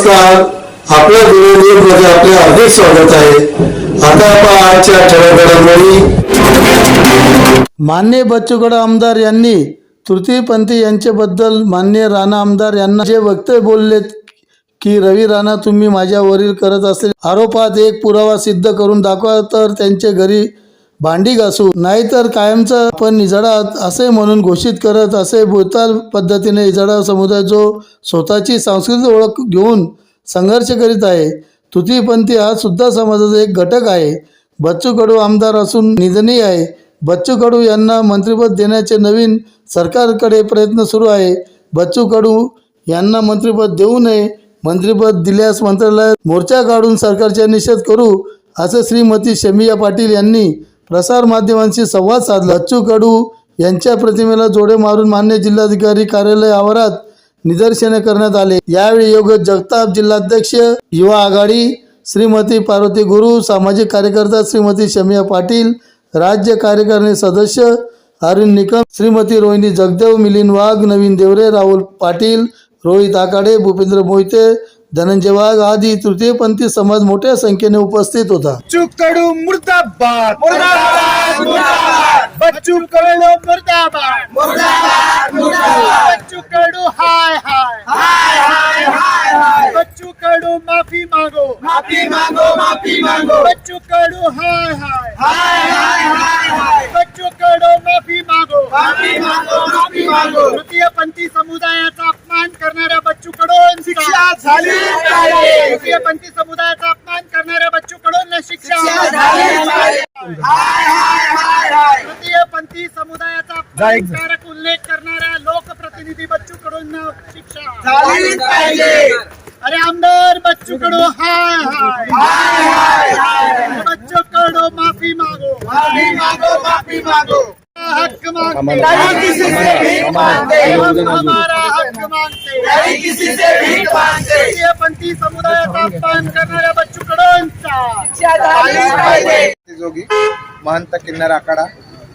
नमस्कार. आपल्या न्यूजमध्ये म्हणजे आपले हार्दिक स्वागत आहे. आता आपण आजच्या ठळक मान्य आमदार यांनी तृतीयपंथी यांच्याबद्दल मान्य राणा आमदार यांना जे वक्तव्य बोललेत की रवी राणा तुम्ही माझ्यावरील करत असलेल्या आरोपात एक पुरावा सिद्ध करून दाखवा तर त्यांच्या घरी भांडी घासू. नाहीतर कायमचा आपण इजाडा असे म्हणून घोषित करत असे भूताल पद्धतीने इजाडा समुदाय जो स्वतःची सांस्कृतिक ओळख घेऊन संघर्ष करीत आहे तृतीयपंथी हा सुद्धा समाजाचा एक घटक आहे. बच्चू कडू आमदार असून निधनी आहे. बच्चू कडू यांना मंत्रिपद देण्याचे नवीन सरकारकडे प्रयत्न सुरू आहे. बच्चू कडू यांना मंत्रिपद देऊ नये मंत्रिपद दिल्यास मंत्रालयात मोर्चा काढून सरकारचा निषेध करू असं श्रीमती शमिया पाटील यांनी प्रसारमाध्यमांशी संवाद साधला. बच्चू कडू यांच्या प्रतिमेला जोडे मारून मान्य जिल्हाधिकारी कार्यालय आवारात निदर्शने करण्यात आले. यावेळी योग जगताप जिल्हाध्यक्ष युवा आघाडी श्रीमती पार्वती गुरु सामाजिक कार्यकर्ता श्रीमती शमिया पाटील राज्य कार्यकारिणी सदस्य अरुण निकम श्रीमती रोहिणी जगदेव मिलिंद वाघ नवीन देवरे राहुल पाटील रोहित आकाडे भूपेंद्र मोहिते धनंजय वाघ तृतीय तृतीयपंथी समाज मोठ्या संख्येने उपस्थित होता। कडू मुर्दाबाद। मुर्दाबाद मुर्दाबाद। बच्चू कडू मुर्दाबाद। मुर्दाबाद मुर्दाबाद। बच्चू कडू हाय हाय। हाय हाय हाय हाय। बच्चू कडू माफ़ी मांगो। माफ़ी मांगो माफ़ी मांगो। बच्चू कडू हाय हाय। हाय हाय हाय हाय। बच्चू कडू माफ़ी मांगो। माफ़ी मांगो माफ़ी मांगो। तृतीयपंथी समुदायाचा अपमान झाली. पाहिजे तृतीयपंथी समुदायाचा अपमान करणाऱ्या बच्चू कडून शिक्षा पाहिजे तृतीयपंथी समुदायाचा अपमानकारक उल्लेख करणाऱ्या लोकप्रतिनिधी बच्चू कडून शिक्षा. झाली पाहिजे. अरे आमदार बच्चू कडू हाय. हाय हाय बच्चू कडू माफी मागो. माफी मागो माफी मागो. हक मांगते नहीं किसी से भीख मांगते हम हमारा हक मांगते नहीं किसी से भीख मांगते तृतीयपंथी समुदायाचा अपमान करणाऱ्या बच्चू कडूंचा जोगी महंत किन्नर आखाडा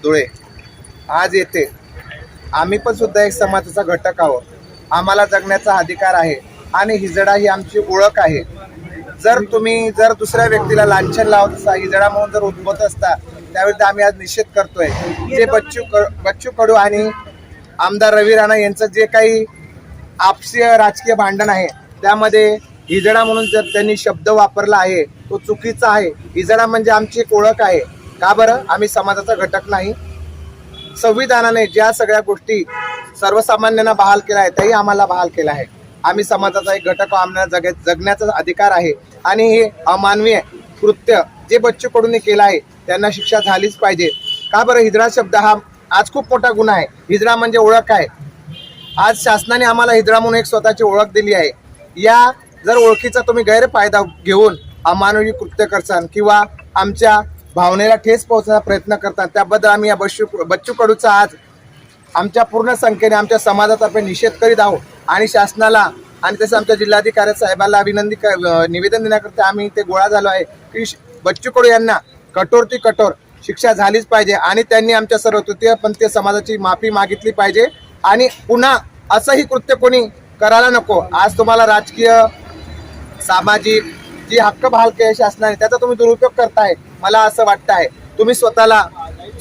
धुळे. आज येथे आम्ही पण सुद्धा एक समाजाचा घटक आहोत. आम्हाला जगण्याचा अधिकार आहे आणि हिजडा ही आमची ओळख आहे. जर तुम्ही जर दुसऱ्या व्यक्तीला लांछन लावत असता हिजडा म्हणून जर उद्भवत असता त्यावेळी आम्ही आज निषेध करतोय. जे बच्चू बच्चू कडू आणि आमदार रवी राणा यांचं जे काही आपसीय राजकीय भांडण आहे त्यामध्ये हिजडा म्हणून जर त्यांनी शब्द वापरला आहे तो चुकीचा आहे. हिजडा म्हणजे आमची एक ओळख आहे. का बरं? आम्ही समाजाचा घटक नाही. संविधानाने ज्या सगळ्या गोष्टी सर्वसामान्यांना बहाल केल्या आहेत त्याही आम्हाला बहाल केल्या आहे आम्ही समाजाचा एक घटक. आम्हाला जग जगण्याचा अधिकार आहे. आणि हे अमानवीय कृत्य जे बच्चू कडून केलं आहे त्यांना शिक्षा झालीच पाहिजे. का बरं? हिजरा शब्द हा आज खूप मोठा गुन्हा आहे. हिजरा म्हणजे ओळख आहे. आज शासनाने आम्हाला हिजरा म्हणून एक स्वतःची ओळख दिली आहे. या जर ओळखीचा तुम्ही गैरफायदा घेऊन अमानवी कृत्य करसान किंवा आमच्या भावनेला ठेस पोहोचण्याचा प्रयत्न करतात त्याबद्दल आम्ही या बच्चू बच्चू कडूचा आज आमच्या पूर्ण संख्येने आमच्या समाजातर्फे निषेध करीत आहोत आणि शासनाला आणि तसं आमच्या जिल्हाधिकारी साहेबाला विनंती क- निवेदन देण्याकरता आम्ही ते गोळा झालो आहे. की श- बच्चू कडू यांना कठोर ती कठोर. शिक्षा झालीच पाहिजे आणि त्यांनी आमच्या सर्व तृतीयपंथीय समाजाची माफी मागितली पाहिजे. आणि पुन्हा असंही कृत्य कोणी करायला नको. आज तुम्हाला राजकीय सामाजिक जी हक्क बहाल केले शासनाने त्याचा तुम्ही दुरुपयोग करताय. मला असं वाटतं आहे तुम्ही स्वतःला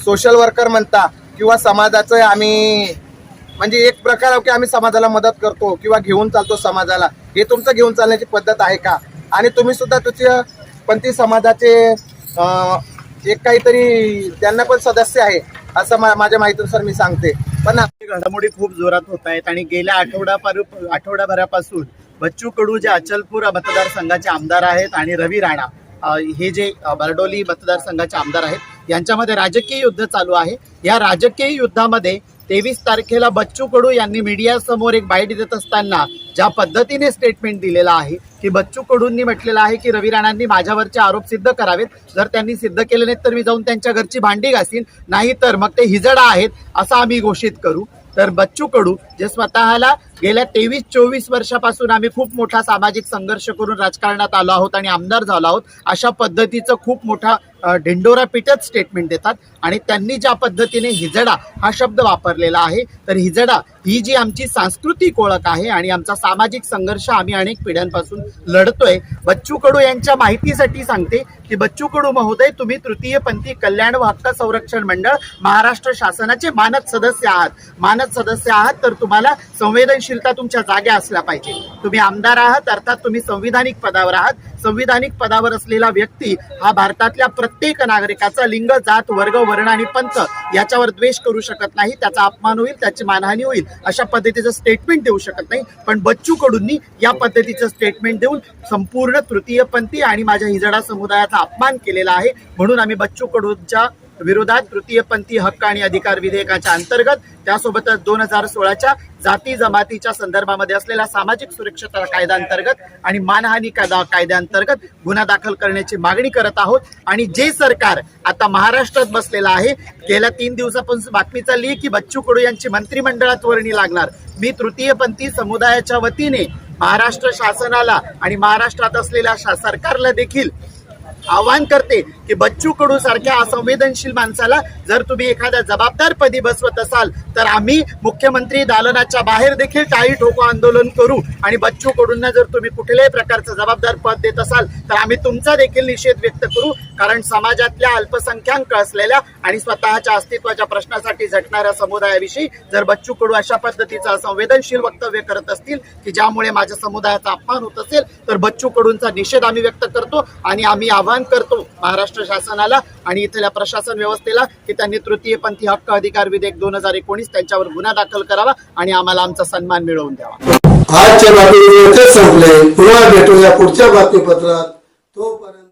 सोशल वर्कर म्हणता किंवा समाजाचं आम्ही म्हणजे एक प्रकार आहे की आम्ही समाजाला मदत करतो किंवा घेऊन चालतो समाजाला. हे तुमचं घेऊन चालण्याची पद्धत आहे का? आणि तुम्ही सुद्धा तुझ्या पंथी समाजाचे एक काहीतरी त्यांना पण सदस्य आहे असं मा- माझ्या माहितीनुसार मी सांगते. पण घडामोडी खूप जोरात होत आहेत आणि गेल्या आठवड्यापार आठवडाभरापासून बच्चू कडू जे अचलपूर मतदारसंघाचे आमदार आहेत आणि रवी राणा हे जे बरडोली मतदारसंघाचे आमदार आहेत यांच्यामध्ये राजकीय युद्ध चालू आहे. या राजकीय युद्धामध्ये तेवीस तारखेला बच्चू कडू यांनी मीडियासमोर एक बाईट देत असताना ज्या पद्धतीने स्टेटमेंट दिलेलं आहे की बच्चू कडूंनी म्हटलेलं आहे की रवी राणांनी माझ्यावरचे आरोप सिद्ध करावेत. जर त्यांनी सिद्ध केले नाहीत तर मी जाऊन त्यांच्या घरची भांडी घासीन. नाही तर मग ते हिजडा आहेत असं आम्ही घोषित करू. तर बच्चू कडू जे स्वतःला गेल्या तेवीस चोवीस वर्षापासून आम्ही खूप मोठा सामाजिक संघर्ष करून राजकारणात आलो आहोत आणि आमदार झालो आहोत अशा पद्धतीचं खूप मोठा ढिंडोरा पिटत स्टेटमेंट देतात आणि त्यांनी ज्या पद्धतीने हिजडा हा शब्द वापरलेला आहे तर हिजडा ही जी आमची सांस्कृतिक ओळख आहे आणि आमचा सामाजिक संघर्ष आम्ही अनेक पिढ्यांपासून लढतोय बच्चू कडू यांच्या माहितीसाठी सांगते की बच्चू कडू महोदय तुम्ही तृतीयपंथी कल्याण व हक्क संरक्षण मंडळ महाराष्ट्र शासनाचे मानद सदस्य आहात. मानद सदस्य आहात तर तुम्हाला संवेदनशीलता तुमच्या जाग्या असल्या पाहिजे. तुम्ही आमदार आहात अर्थात तुम्ही संविधानिक पदावर आहात. संविधानिक पदावर असलेला व्यक्ती हा भारतातल्या प्रत्येक नागरिकाचा लिंग जात वर्ग वर्ण आणि पंथ याच्यावर द्वेष करू शकत नाही. त्याचा अपमान होईल त्याची मानहानी होईल अशा पद्धतीचं स्टेटमेंट देऊ शकत नाही. पण बच्चू कडूंनी या पद्धतीचं स्टेटमेंट देऊन संपूर्ण तृतीयपंथी आणि माझ्या हिजडा समुदायाचा अपमान केलेला आहे. म्हणून आम्ही बच्चू कडूंच्या विरोधात तृतीयपंथी हक्क आणि अधिकार विधेयकाच्या अंतर्गत त्यासोबतच दोन हजार सोळाच्या जाती जमातीच्या संदर्भामध्ये असलेल्या सामाजिक सुरक्षता कायद्याअंतर्गत आणि मानहानी कायदा कायद्याअंतर्गत गुन्हा दाखल करण्याची मागणी करत आहोत. आणि जे सरकार आता महाराष्ट्रात बसलेलं आहे गेल्या तीन दिवसापासून बातमी चालली आहे की बच्चू कडू यांची मंत्रिमंडळात वर्णी लागणार. मी तृतीयपंथी समुदायाच्या वतीने महाराष्ट्र शासनाला आणि महाराष्ट्रात असलेल्या शा- सरकारला देखील आवाहन करते की बच्चू कडू सारख्या असंवेदनशील माणसाला जर तुम्ही एखाद्या जबाबदार पदी बसवत असाल तर आम्ही मुख्यमंत्री दालनाच्या बाहेर देखील टाळी ठोको आंदोलन करू. आणि बच्चू कडूंना जर तुम्ही कुठल्याही प्रकारचं जबाबदार पद देत असाल तर आम्ही तुमचा देखील निषेध व्यक्त करू. कारण समाजातल्या अल्पसंख्याक असलेल्या आणि स्वतःच्या अस्तित्वाच्या प्रश्नासाठी झटणाऱ्या समुदायाविषयी जर बच्चू कडू अशा पद्धतीचं संवेदनशील वक्तव्य करत असतील की ज्यामुळे माझ्या समुदायाचा अपमान होत असेल तर बच्चू कडूंचा निषेध आम्ही व्यक्त करतो. आणि आम्ही आव्हान करतो महाराष्ट्र शासनाला आणि इथल्या प्रशासन व्यवस्थेला की त्यांनी तृतीयपंथी हक्क अधिकार विधेयक दोन हजार एकोणीस त्यांच्यावर गुन्हा दाखल करावा आणि आम्हाला आमचा सन्मान मिळवून द्यावा. आजच्या बातमी संपले. पुन्हा भेटूया पुढच्या बातमीपत्रात. तोपर्यंत